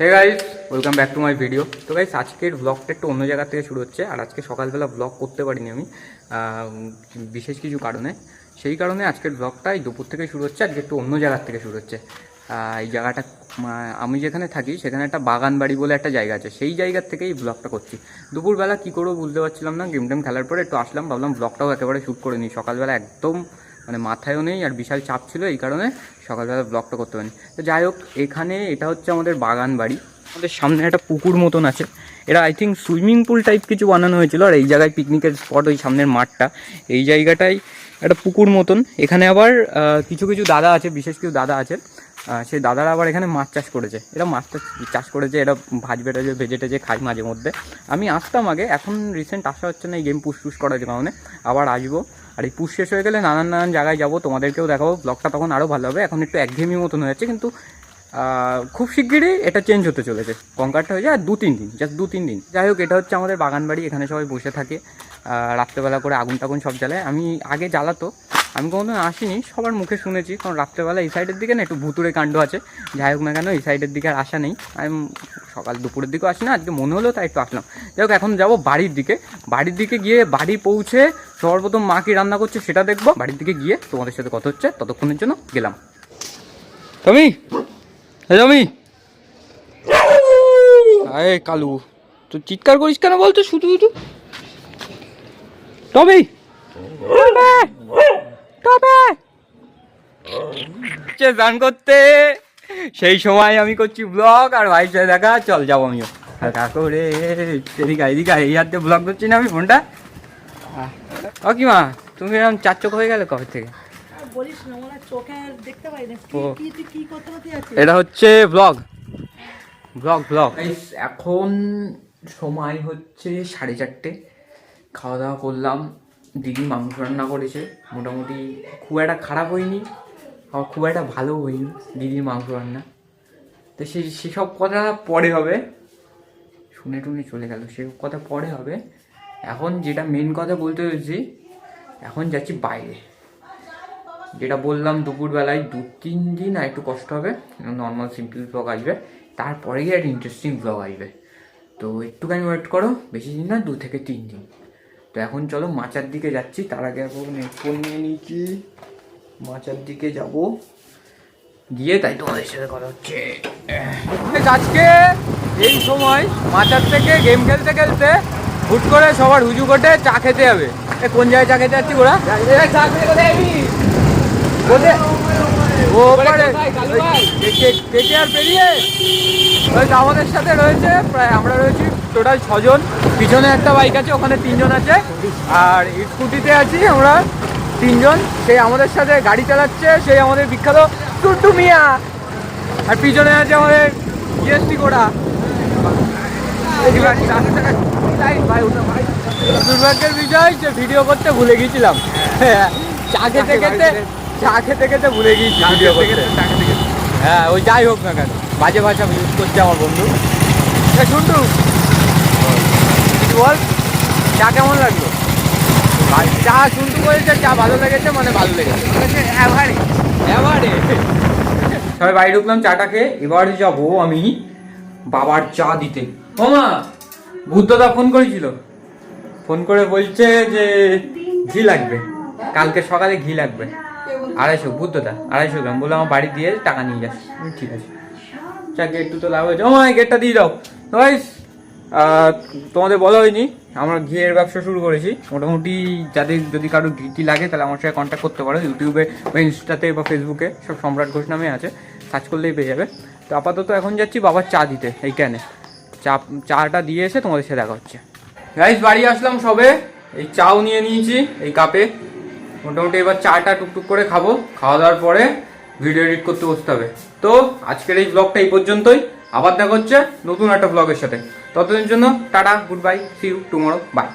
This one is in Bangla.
Hey guys welcome back to my video তো গাইস আজকের ব্লগটা একটু অন্য জায়গা থেকে শুরু হচ্ছে, আর আজকে সকালবেলা ব্লগ করতে পারিনি আমি বিশেষ কিছু কারণে। সেই কারণে আজকের ব্লগটা এই দুপুর থেকে শুরু হচ্ছে, আজকে একটু অন্য জায়গার থেকে শুরু হচ্ছে। এই জায়গাটা আমি যেখানে থাকি, সেখানে একটা বাগান বাড়ি বলে একটা জায়গা আছে। সেই জায়গার থেকেই ব্লগটা করছি। দুপুরবেলা কী করব বুঝতে পারছিলাম না, গেম টেম খেলার পরে একটু আসলাম, ভাবলাম ব্লগটাও একেবারে শ্যুট করে নিই। সকালবেলা একদম মানে মাথায়ও নেই আর বিশাল চাপ ছিল এই কারণে সকালবেলা ব্লগটা করতে পারিনি। তো যাই হোক, এখানে এটা হচ্ছে আমাদের বাগান বাড়ি। আমাদের সামনে একটা পুকুর মতন আছে। এটা I think swimming pool type কিছু বানানো হয়েছিল আর এই জায়গায় পিকনিকের স্পট ওই সামনের মাঠটা। এই জায়গাটায় একটা পুকুর মতন। এখানে আবার কিছু কিছু দাদা আছে, বিশেষ কিছু দাদা আছে। সেই দাদারা আবার এখানে মাছ চাষ করেছে। এরা মাছ চাষ করেছে, এরা ভাজবে টাজবে ভেজে টেজে খাই মাঝে মধ্যে। আমি আসতাম আগে, এখন রিসেন্ট আসা হচ্ছে না, এই গেম পুশ টুস করার কারণে। আবার আসব। আর এই পুষ শেষ হয়ে গেলে নানান নানান জায়গায় যাব, তোমাদেরকেও দেখাবো। ব্লগটা তখন আরও ভালো হবে। এখন একটু একঘেয়েমি মতন হয়ে যাচ্ছে, কিন্তু খুব শিগগিরই এটা চেঞ্জ হতে চলেছে। কঙ্কারটা হয়ে যায় আর দু তিন দিন জাস্ট দু তিন দিন। যাই হোক, এটা হচ্ছে আমাদের বাগান বাড়ি এখানে সবাই বসে থাকে। রাত্রেবেলা করে আগুন টাগুন সব জ্বালায়। আমি আগে জ্বালাতো, আমি কোনোদিন আসিনি, সবার মুখে শুনেছি, কারণ রাত্রেবেলা এই সাইডের দিকে না একটু ভুতুরে কাণ্ড আছে। যাই হোক না কেন, এই সাইডের দিকে আর আসা নেই। আমি সকাল দুপুরের দিকেও আসি না আজকে মনে হলো, তাই একটু আসলাম। যাই হোক, এখন যাব বাড়ির দিকে। বাড়ির দিকে গিয়ে বাড়ি পৌঁছে সর্বপ্রথম মা কি রান্না করছে সেটা দেখব। বাড়ির দিকে গিয়ে তোমাদের সাথে কথা হচ্ছে ততক্ষণের জন্য গেলাম। তুমি হ্যাঁ আরে কালু তুই চিৎকার করিস কেন বলতো শুধু শুধু? টমি টবে! টবে! হচ্ছে করতে। সেই সময় আমি করছি ব্লগ আর ভাই সাথে দেখা চল যাব আমিও। হালকা রে এদিকে এদিকে এই হাতে ব্লগ করছি না আমি ফোনটা। ও কি মা তুমি এরকম চার চোখ হয়ে গেলে কবে থেকে? বলিস না মনে চোখে দেখতে পাই না। ও। কি কি করতে করতে যাচ্ছিস এটা হচ্ছে ব্লগ ব্লগ ব্লগ এখন সময় হচ্ছে সাড়ে চারটে। খাওয়া দাওয়া করলাম দিদি মাংস রান্না করেছে। মোটামুটি খুব একটা খারাপ হয়নি আবার খুব একটা ভালো হয়নি দিদির মাংস রান্না। তো সে সেসব কথা পরে হবে। শুনে টুনে চলে গেল সেসব কথা পরে হবে। এখন যেটা মেন কথা বলতে হয়েছি, এখন যাচ্ছি বাইরে। যেটা বললাম দুপুরবেলায় দু, তিন দিন আর একটু কষ্ট হবে নর্মাল সিম্পল ব্লগ আসবে, তারপরে গিয়ে একটা ইন্টারেস্টিং ব্লগ আসবে। তো একটুখানি ওয়েট করো, বেশি দিন না দু থেকে তিন দিন। তো এখন চলো মাচার দিকে যাচ্ছি, তার আগে এখন ফোন নিয়ে নিয়েছি মাচার দিকে যাব। গিয়ে তাই তোমাদের সাথে কথা হচ্ছে। আজকে এই সময় মাচার থেকে গেম খেলতে খেলতে হুট করে সবার হুজু কোটে চা খেতে যাবে এ কোন জায়গায় চা খেতে যাচ্ছি ওরা? ও পেরিয়ে? আমাদের সাথে রয়েছে প্রায় আমরা রয়েছি টোটাল ছজন। পিছনে একটা বাইক আছে ওখানে তিনজন আছে। আর স্কুটিতে আছি আমরা তিনজন। সেই আমাদের সাথে গাড়ি চালাচ্ছে সেই আমাদের বিখ্যাত টুটু মিয়া আর পিছনে আছে আমাদের জিএসটি কোড়া দুর্ভাগ্যের বিষয় যে ভিডিও করতে ভুলে গিয়েছিলাম। চা খেতে খেতে চা খেতে খেতে ভুলে গিয়েছি ভিডিও করতে। হ্যাঁ ওই যাই হোক না কেন বাজে ভাষা ইউজ করছে আমার বন্ধু। শুনটু বল চা কেমন লাগল? চা শুনটু বলেছে চা ভালো লেগেছে মানে ভালো লেগেছে। এবারে এবারে সবাই বাড়ি ঢুকলাম চাটা খেয়ে এবার যাব আমি বাবার চা দিতে। ওমা বুদ্ধদা ফোন করেছিল। ফোন করে বলছে যে ঘি লাগবে। কালকে সকালে ঘি লাগবে। আড়াইশো বুদ্ধদা আড়াইশো গ্রাম। বলে আমার বাড়ি দিয়ে টাকা নিয়ে যাস। ঠিক আছে। চা গেট তো লাভ হয়েছে। ও গেটটা দিয়ে দাও। আহ, তোমাদের বলা হয়নি। আমরা ঘিয়ের ব্যবসা শুরু করেছি। মোটামুটি যাদের যদি কারও ঘিটি লাগে তাহলে আমার সাথে কন্ট্যাক্ট করতে পারো। ইউটিউবে বা ইনস্টাতে বা ফেসবুকে সব সম্রাট ঘোষ নামে আছে। সার্চ করলেই পেয়ে যাবে। তো আপাতত এখন যাচ্ছি বাবার চা দিতে এইখানে। চা চাটা দিয়ে এসে তোমাদের সাথে দেখা হচ্ছে। রাইস বাড়ি আসলাম সবে। এই চাও নিয়ে নিয়েছি, এই কাপে। মোটামুটি এবার চাটা টুকটুক করে খাব। খাওয়া দাওয়ার পরে ভিডিও এডিট করতে বসতে হবে। তো, আজকের এই ব্লগটা এই পর্যন্তই। আবার দেখা হচ্ছে নতুন একটা ব্লগের সাথে। ততদিন জন্য tata good bye see you tomorrow bye